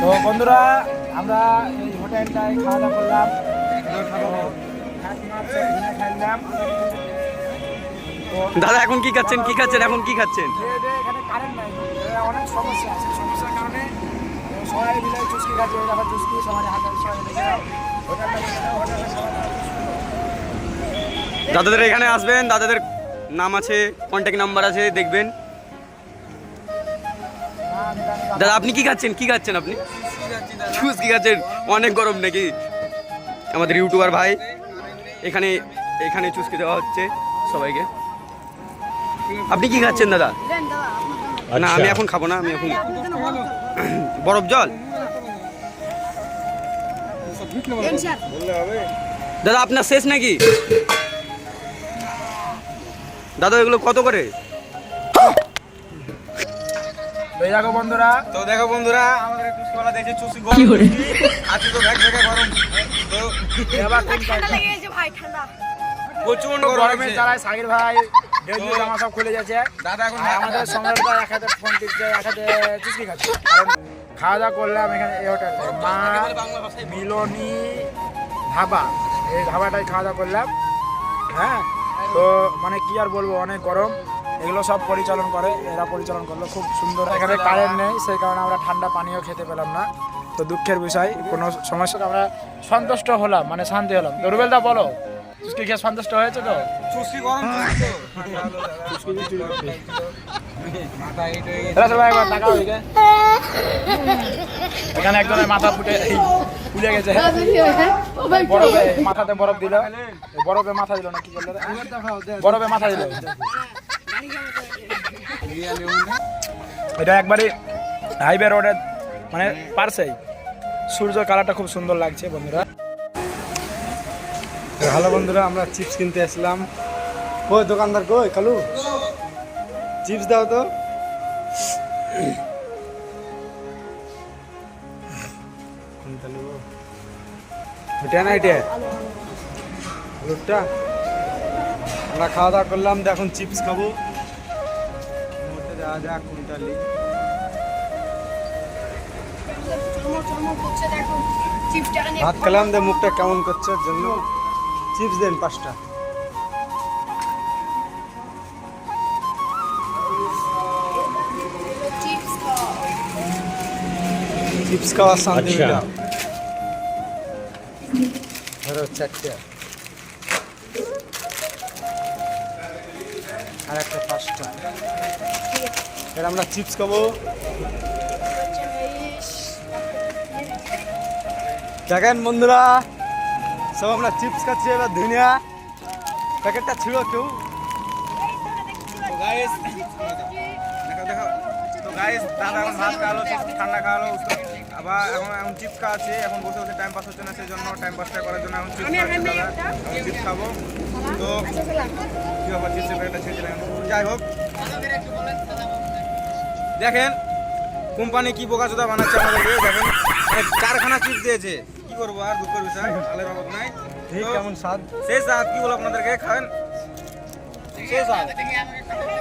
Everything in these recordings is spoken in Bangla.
তো বন্ধুরা আমরা এই হোটেলটায় খাওয়া দাওয়া করলাম খাইলাম দাদা এখন কি খাচ্ছেন? কি খাচ্ছেন? এখন কি খাচ্ছেন? এখানে কারেন্ট নাই। অনেক সমস্যা আছে। সমস্যার কারণে সবাই মিলে চুস্কি খাচ্ছে। ওই দেখো চুস্কি সবাই হাতে সবাই লেগে হোটেলটা হোটেলটা সবাই দাদাদের এখানে আসবেন। দাদাদের নাম আছে কন্ট্যাক্ট নাম্বার আছে দেখবেন। দাদা আপনি কি খাচ্ছেন? কি খাচ্ছেন আপনি? জুস কি খাচ্ছেন? অনেক গরম নাকি? আমাদের ইউটিউবার ভাই এখানে এখানে চুস্কি দেওয়া হচ্ছে সবাইকে। আপনি কি খাচ্ছেন দাদা? না আমি এখন খাব না আমি এখন বরফ জল? দাদা আপনার শেষ নাকি? দাদা এগুলো কত করে? এই দেখো বন্ধুরা। তো দেখো বন্ধুরা আমাদের চুসিওয়ালা দেখে চুসি গরম আছে তো ব্যাগ ব্যাগে গরম। তো এ আবার ঠান্ডা লেগে গেছে ভাই ঠান্ডা। প্রচুর গরম। জ্বালায় সাকির ভাই ডেঙ্গু জামা সব খুলে যাচ্ছে দাদা এখন আমাদের সম্রাট ভাই এক হাতে ফোন টিপছে এক হাতে চুস্কি খাচ্ছে। খাওয়া দাওয়া করলাম এখানে এই হোটেলে। মা মিলনি ধাবা। এই ধাবাটায় খাওয়া দাওয়া করলাম। হ্যাঁ? তো মানে কি আর বলব অনেক গরম। এগুলো সব পরিচালন করে এরা পরিচালন করল খুব সুন্দর। এখানে কারেন্ট নেই সেই কারণে আমরা ঠান্ডা পানীয় খেতে পেলাম না। তো দুঃখের বিষয় কোনো সমস্যা? আমরা সন্তুষ্ট হলাম মানে শান্তি হলাম। তো রুবেলদা বলো চুস্কি খেয়ে সন্তুষ্ট হয়েছে তো? চুসি গরম এখানে একজনের মাথা ফুটে ফুলে গেছে। বরফে মাথাতে বরফ দিল। বরফে মাথা দিল না কি করল বরফে মাথা দিল। এটা একবারে হাইওয়ে রোডের মানে পার্সেই সূর্য কালারটা খুব সুন্দর লাগছে বন্ধুরা। হ্যালো বন্ধুরা, আমরা চিপস কিনতে আসলাম কই দোকানদার কই? কালু চিপস দাও তো। আমরা খাওয়া দাওয়া করলাম এখন চিপস খাব। দেখো। চিপসটা নিয়ে ভাত খেলাম দে মুখটা কেমন করছে জন্য। চিপস দেন পাঁচটা। চিপস খাও। চিপস খাওয়ার শান্তি ধরো চারটে। আর একটা পাঁচটা। এবার আমরা চিপস খাব। দেখেন বন্ধুরা সব আমরা চিপস খাচ্ছি এবার ধুনিয়া। প্যাকেটটা ছিল কেউ তো গাইস দেখো দেখো তো গাইস দাদা এখন ভাত খাওয়ালো ঠান্ডা খাওয়ালো আবার এখন এখন চিপস খাওয়াচ্ছে এখন বসে বসে টাইম পাস হচ্ছে না সেই জন্য টাইম পাসটা করার জন্য এখন চিপস দাদা। এখন চিপস খাব। তো কি ব্যাপার চিপসের প্যাকেটটা ছেড়ে দিলাম যাই হোক। দেখেন কোম্পানি কি বোকাচোদা বানাচ্ছে আমাদেরকে দেখেন কারখানা চিপ দিয়েছে। কি করব আর দুঃখের বিষয় আলের বাবদ নাই। কেমন স্বাদ? সেই স্বাদ কি বলো আপনাদেরকে খাবেন? সেই স্বাদ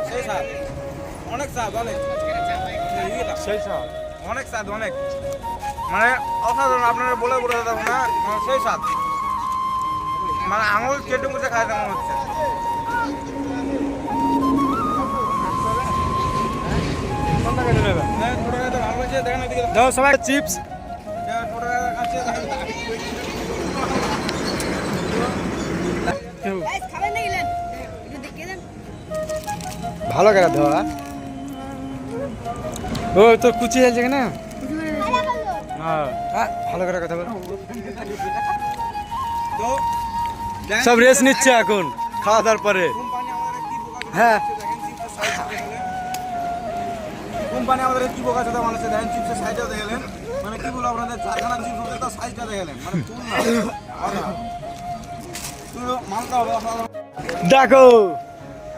সেই স্বাদ। অনেক স্বাদ অনেক সেই স্বাদ। অনেক স্বাদ অনেক। মানে অসাধারণ আপনারা বলে বলে দেবো না মানে সেই স্বাদ। মানে আঙুল চেটে মুছে খাইতে মনে হচ্ছে। একটু দেখিয়ে দেন ভালো করে ধোয়া ও তোর কুচি আছে কেন হ্যাঁ ভালো করে কথা বল তো দেখেন, সব রেস্ট নিচ্ছে এখন খাওয়া দাওয়ার পরে কোম্পানি আমাদের কি বোকা হ্যাঁ কোম্পানি আমাদের কি বোকা চোদা মানুষের দেখেন চিপসের সাইজটা দেখলেন মানে কি বলব আপনাদের চারখানা চিপস হতে তার সাইজটা দেখলেন মানে চুল না। আরে। তো মালটা হবে অসাধারণ। দেখো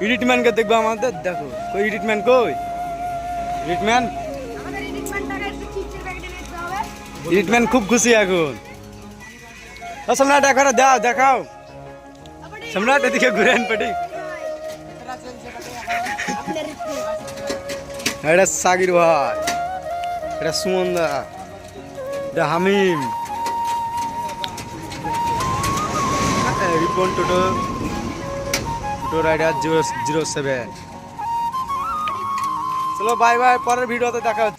ইডিটম্যানকে দেখব আমাদের। দেখো কই ইডিটম্যান কই? ইডিটম্যান আমাদের এডিটমেন্টটাকে একটু চিপসের প্যাকেটে দিতে হবে। ইডিটম্যান খুব খুশি এখন। ও সম্রাট একবার দাও দেখাও। সম্রাট এদিকে ঘুরেন পেটি। এটা সাগির ভাই। এটা সুমন দা এটা Hamim. Ripon toto. Toto rider zero zero seven চলো বাই বাই পরের ভিডিওতে দেখা হচ্ছে।